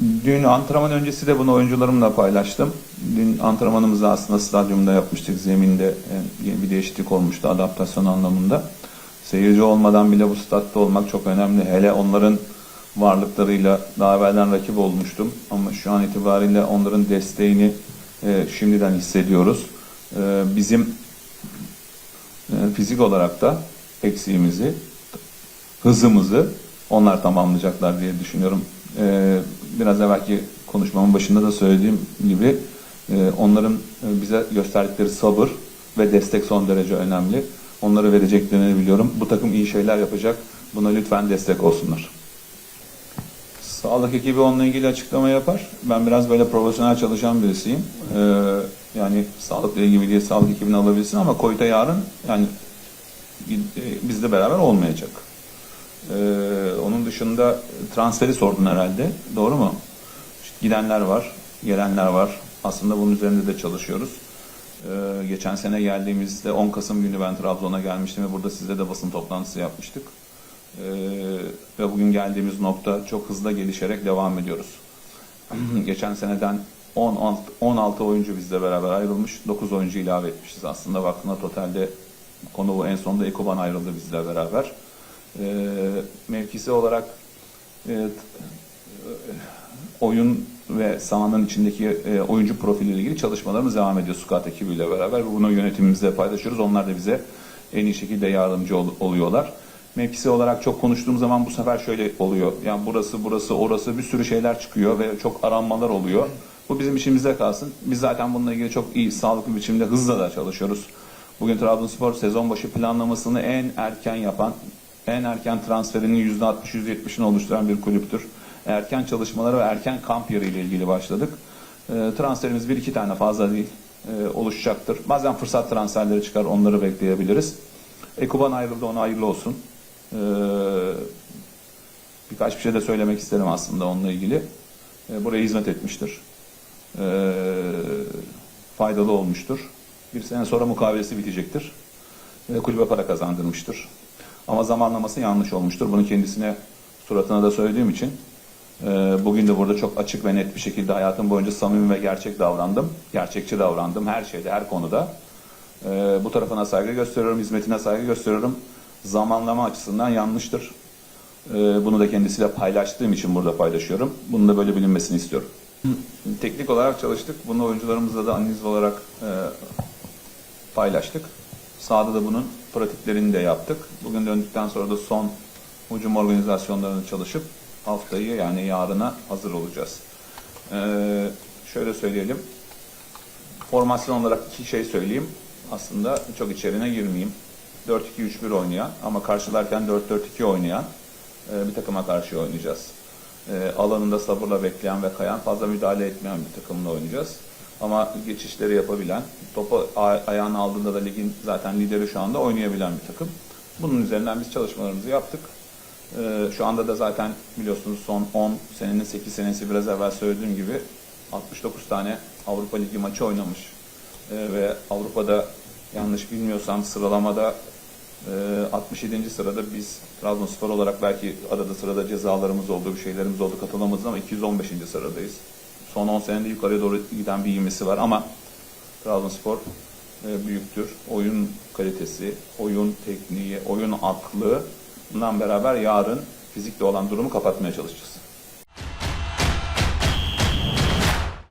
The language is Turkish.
Dün antrenman öncesi de bunu oyuncularımla paylaştım. Dün antrenmanımızı aslında stadyumda yapmıştık. Zeminde e, bir değişiklik olmuştu adaptasyon anlamında. Seyirci olmadan bile bu statta olmak çok önemli. Hele onların varlıklarıyla daha evvelden rakip olmuştum. Ama şu an itibariyle onların desteğini e, şimdiden hissediyoruz. E, bizim e, fizik olarak da eksiğimizi, hızımızı onlar tamamlayacaklar diye düşünüyorum. Ee, biraz evvelki konuşmamın başında da söylediğim gibi e, onların e, bize gösterdikleri sabır ve destek son derece önemli. Onları vereceklerini biliyorum. Bu takım iyi şeyler yapacak. Buna lütfen destek olsunlar. Sağlık ekibi onunla ilgili açıklama yapar. Ben biraz böyle profesyonel çalışan birisiyim. Ee, yani sağlıkla ilgili değil, sağlık ekibini alabilirsin ama Koyta yarın yani e, bizle beraber olmayacak. Ee, onun dışında transferi sordun herhalde. Doğru mu? İşte gidenler var, gelenler var. Aslında bunun üzerinde de çalışıyoruz. Ee, geçen sene geldiğimizde 10 Kasım günü ben Trabzon'a gelmiştim ve burada sizle de basın toplantısı yapmıştık. Ee, ve bugün geldiğimiz nokta çok hızlı gelişerek devam ediyoruz. geçen seneden 16, 16 oyuncu bizle beraber ayrılmış. 9 oyuncu ilave etmişiz aslında. Baktığında totalde konu bu. En sonunda Ekoban ayrıldı bizle beraber. Ee, mevkisi olarak e, e, oyun ve sahanın içindeki e, oyuncu profiliyle ilgili çalışmalarımız devam ediyor Scout ekibiyle beraber. Bunu yönetimimizle paylaşıyoruz. Onlar da bize en iyi şekilde yardımcı ol- oluyorlar. Mevkisi olarak çok konuştuğum zaman bu sefer şöyle oluyor. Yani burası, burası, orası bir sürü şeyler çıkıyor ve çok aranmalar oluyor. Bu bizim işimizde kalsın. Biz zaten bununla ilgili çok iyi, sağlıklı bir biçimde hızla da çalışıyoruz. Bugün Trabzonspor sezon başı planlamasını en erken yapan, en erken transferinin %60-%70'ini oluşturan bir kulüptür. Erken çalışmaları ve erken kamp yeri ile ilgili başladık. E, transferimiz bir iki tane fazla değil e, oluşacaktır. Bazen fırsat transferleri çıkar, onları bekleyebiliriz. Ekuban ayrıldı, ona hayırlı olsun. E, birkaç bir şey de söylemek isterim aslında onunla ilgili. E, buraya hizmet etmiştir. E, faydalı olmuştur. Bir sene sonra mukavelesi bitecektir. E, kulübe para kazandırmıştır. Ama zamanlaması yanlış olmuştur. Bunu kendisine suratına da söylediğim için e, bugün de burada çok açık ve net bir şekilde hayatım boyunca samimi ve gerçek davrandım. Gerçekçi davrandım her şeyde, her konuda. E, bu tarafına saygı gösteriyorum, hizmetine saygı gösteriyorum. Zamanlama açısından yanlıştır. E, bunu da kendisiyle paylaştığım için burada paylaşıyorum. Bunun da böyle bilinmesini istiyorum. Teknik olarak çalıştık. Bunu oyuncularımızla da analiz olarak paylaştık. Sahada da bunun pratiklerini de yaptık. Bugün döndükten sonra da son hücum organizasyonlarını çalışıp haftayı yani yarına hazır olacağız. Ee, şöyle söyleyelim. Formasyon olarak iki şey söyleyeyim. Aslında çok içerine girmeyeyim. 4-2-3-1 oynayan ama karşılarken 4-4-2 oynayan e, bir takıma karşı oynayacağız. E, alanında sabırla bekleyen ve kayan, fazla müdahale etmeyen bir takımla oynayacağız. Ama geçişleri yapabilen, topu ayağına aldığında da ligin zaten lideri şu anda oynayabilen bir takım. Bunun üzerinden biz çalışmalarımızı yaptık. Ee, şu anda da zaten biliyorsunuz son 10 senenin 8 senesi biraz evvel söylediğim gibi 69 tane Avrupa Ligi maçı oynamış. Ee, ve Avrupa'da yanlış bilmiyorsam sıralamada e, 67. sırada biz Trabzonspor olarak belki arada sırada cezalarımız oldu, bir şeylerimiz oldu katılamadık ama 215. sıradayız. Son 10 senede yukarıya doğru giden bir ivmesi var ama Trabzonspor e, büyüktür. Oyun kalitesi, oyun tekniği, oyun aklı bundan beraber yarın fizikle olan durumu kapatmaya çalışacağız.